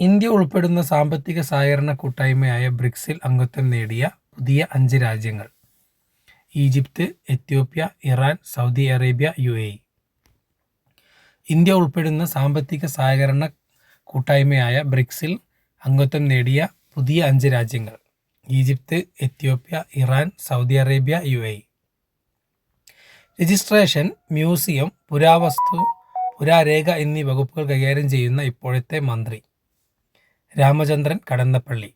India ഉൾപ്പെടുന്ന സാമ്പത്തിക സഹകരണ കൂട്ടായ്മയായ ബ്രിക്സിൽ അംഗത്വം നേടിയ പുതിയ അഞ്ച് രാജ്യങ്ങൾ. Egypt Ethiopia Iran Saudi Arabia U A India ഉൾപ്പെടുന്ന സാമ്പത്തിക സഹകരണ കൂട്ടായ്മയായ ബ്രിക്സിൽ അംഗത്വം നേടിയ പുതിയ അഞ്ച് രാജ്യങ്ങൾ. Egypt Ethiopia Iran Saudi Arabia U A registration museum പുരാവസ്തു പുരാരേഖ എന്നീ വകുപ്പുകൾ കൈകാര്യം ചെയ്യുന്ന ഇപ്പോഴത്തെ മന്ത്രി. രാമചന്ദ്രൻ കടന്നപ്പള്ളി.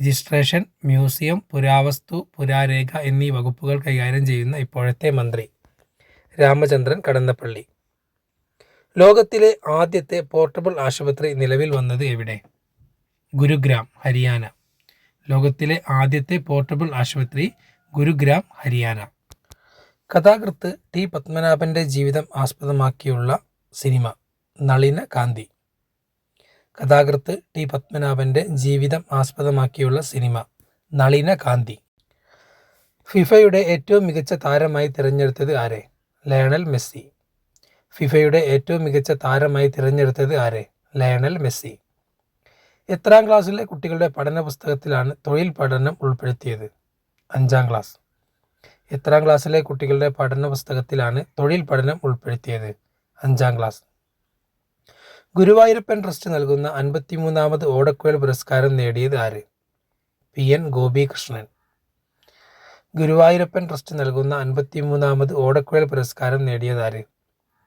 രജിസ്ട്രേഷൻ മ്യൂസിയം പുരാവസ്തു പുരാരേഖ എന്നീ വകുപ്പുകൾ കൈകാര്യം ചെയ്യുന്ന ഇപ്പോഴത്തെ മന്ത്രി രാമചന്ദ്രൻ കടന്നപ്പള്ളി. ലോകത്തിലെ ആദ്യത്തെ പോർട്ടബിൾ ആശുപത്രി നിലവിൽ വന്നത് എവിടെ? ഗുരുഗ്രാം ഹരിയാന. ലോകത്തിലെ ആദ്യത്തെ പോർട്ടബിൾ ആശുപത്രി ഗുരുഗ്രാം ഹരിയാന. കഥാകൃത്ത് ടി പത്മനാഭന്റെ ജീവിതം ആസ്പദമാക്കിയുള്ള സിനിമ നളിന കാന്തി. കഥാകൃത്ത് ടി പത്മനാഭന്റെ ജീവിതം ആസ്പദമാക്കിയുള്ള സിനിമ നളിന കാന്തി. ഫിഫയുടെ ഏറ്റവും മികച്ച താരമായി തിരഞ്ഞെടുത്തത് ആരെ? Lionel Messi. ഫിഫയുടെ ഏറ്റവും മികച്ച താരമായി തിരഞ്ഞെടുത്തത് ആരെ? Lionel Messi. എത്രാം ക്ലാസ്സിലെ കുട്ടികളുടെ പഠന പുസ്തകത്തിലാണ് തൊഴിൽ പഠനം ഉൾപ്പെടുത്തിയത്? അഞ്ചാം ക്ലാസ്. എത്രാം ക്ലാസ്സിലെ കുട്ടികളുടെ പഠന പുസ്തകത്തിലാണ് തൊഴിൽ പഠനം ഉൾപ്പെടുത്തിയത്? അഞ്ചാം ക്ലാസ്. ഗുരുവായൂരപ്പൻ ട്രസ്റ്റ് നൽകുന്ന അൻപത്തിമൂന്നാമത് ഓടക്കുഴൽ പുരസ്കാരം നേടിയത് ആര്? P. N. Gopikrishnan. Guruvayurappan trust നൽകുന്ന അൻപത്തിമൂന്നാമത് ഓടക്കുഴൽ പുരസ്കാരം നേടിയത് ആര്?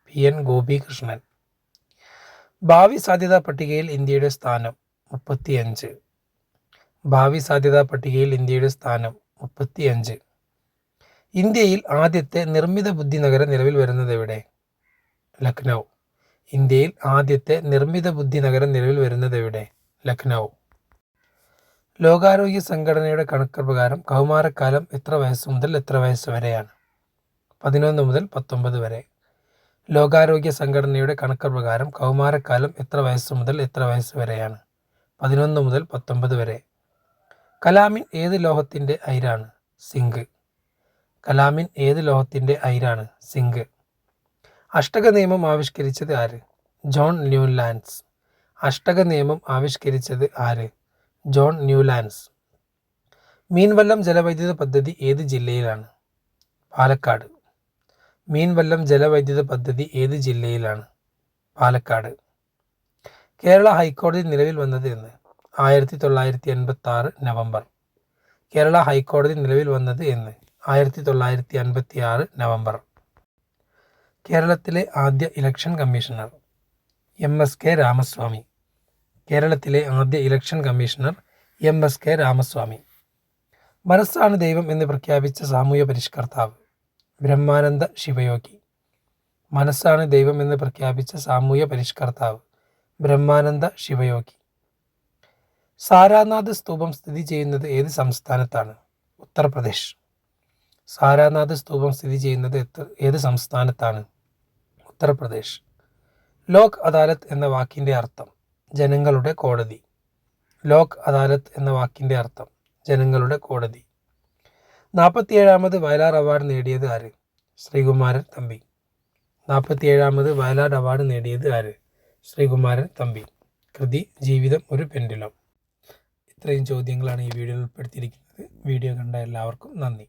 പി. എൻ. ഗോപികൃഷ്ണൻ. ഭാവി സാധ്യതാ പട്ടികയിൽ ഇന്ത്യയുടെ സ്ഥാനം മുപ്പത്തിയഞ്ച്. ഭാവി സാധ്യതാ പട്ടികയിൽ ഇന്ത്യയുടെ സ്ഥാനം മുപ്പത്തിയഞ്ച്. ഇന്ത്യയിൽ ആദ്യത്തെ നിർമ്മിത ബുദ്ധി നഗരം നിലവിൽ വരുന്നത് എവിടെ? ലക്നൗ. ഇന്ത്യയിൽ ആദ്യത്തെ നിർമ്മിത ബുദ്ധി നഗരം നിലവിൽ വരുന്നത് എവിടെ? ലക്നൗ. ലോകാരോഗ്യ സംഘടനയുടെ കണക്ക് പ്രകാരം കൗമാരക്കാലം എത്ര വയസ്സ് മുതൽ എത്ര വയസ്സ് വരെയാണ്? പതിനൊന്ന് മുതൽ പത്തൊമ്പത് വരെ. ലോകാരോഗ്യ സംഘടനയുടെ കണക്ക് പ്രകാരം കൗമാരക്കാലം എത്ര വയസ്സ് മുതൽ എത്ര വയസ്സ് വരെയാണ്? പതിനൊന്ന് മുതൽ പത്തൊമ്പത് വരെ. കലാമിൻ ഏത് ലോഹത്തിന്റെ അയിരാണ്? സിങ്ക്. കലാമിൻ ഏത് ലോഹത്തിന്റെ അയിരാണ്? സിങ്ക്. അഷ്ടക നിയമം ആവിഷ്കരിച്ചത് ആര്? John Newlands. അഷ്ടക നിയമം ആവിഷ്കരിച്ചത് ആര്? John Newlands. മീൻവല്ലം ജലവൈദ്യുത പദ്ധതി ഏത് ജില്ലയിലാണ്? പാലക്കാട്. മീൻവല്ലം ജലവൈദ്യുത പദ്ധതി ഏത് ജില്ലയിലാണ്? പാലക്കാട്. കേരള ഹൈക്കോടതി നിലവിൽ വന്നത് എന്ന്. ആയിരത്തി തൊള്ളായിരത്തി എൺപത്തി ആറ് നവംബർ. കേരള ഹൈക്കോടതി നിലവിൽ വന്നത് എന്ന്. ആയിരത്തി തൊള്ളായിരത്തി അൻപത്തി ആറ് നവംബർ. കേരളത്തിലെ ആദ്യ election commissioner M S K Ramaswamy. കേരളത്തിലെ ആദ്യ election commissioner M S K Ramaswamy. മനസ്സാണ് ദൈവം എന്ന് പ്രഖ്യാപിച്ച സാമൂഹ്യ പരിഷ്കർത്താവ് ബ്രഹ്മാനന്ദ ശിവയോഗി. മനസ്സാണ് ദൈവം എന്ന് പ്രഖ്യാപിച്ച സാമൂഹ്യ പരിഷ്കർത്താവ് ബ്രഹ്മാനന്ദ ശിവയോഗി. സാരാനാഥ് സ്തൂപം സ്ഥിതി ചെയ്യുന്നത് ഏത് സംസ്ഥാനത്താണ്? ഉത്തർപ്രദേശ്. സാരാനാഥ് സ്തൂപം സ്ഥിതി ചെയ്യുന്നത് ഏത് സംസ്ഥാനത്താണ്? ഉത്തർപ്രദേശ്. ലോക് അദാലത്ത് എന്ന വാക്കിന്റെ അർത്ഥം ജനങ്ങളുടെ കോടതി. ലോക് അദാലത്ത് എന്ന വാക്കിന്റെ അർത്ഥം ജനങ്ങളുടെ കോടതി. നാൽപ്പത്തിയേഴാമത് വയലാർ അവാർഡ് നേടിയത് ആര്? ശ്രീകുമാരൻ തമ്പി. നാൽപ്പത്തിയേഴാമത് വയലാർ അവാർഡ് നേടിയത് ആര്? ശ്രീകുമാരൻ തമ്പി. കൃതി ജീവിതം ഒരു പെൻഡുലം. ഇത്രയും ചോദ്യങ്ങളാണ് ഈ വീഡിയോയിൽ ഉൾപ്പെടുത്തിയിരിക്കുന്നത്. വീഡിയോ കണ്ട എല്ലാവർക്കും നന്ദി.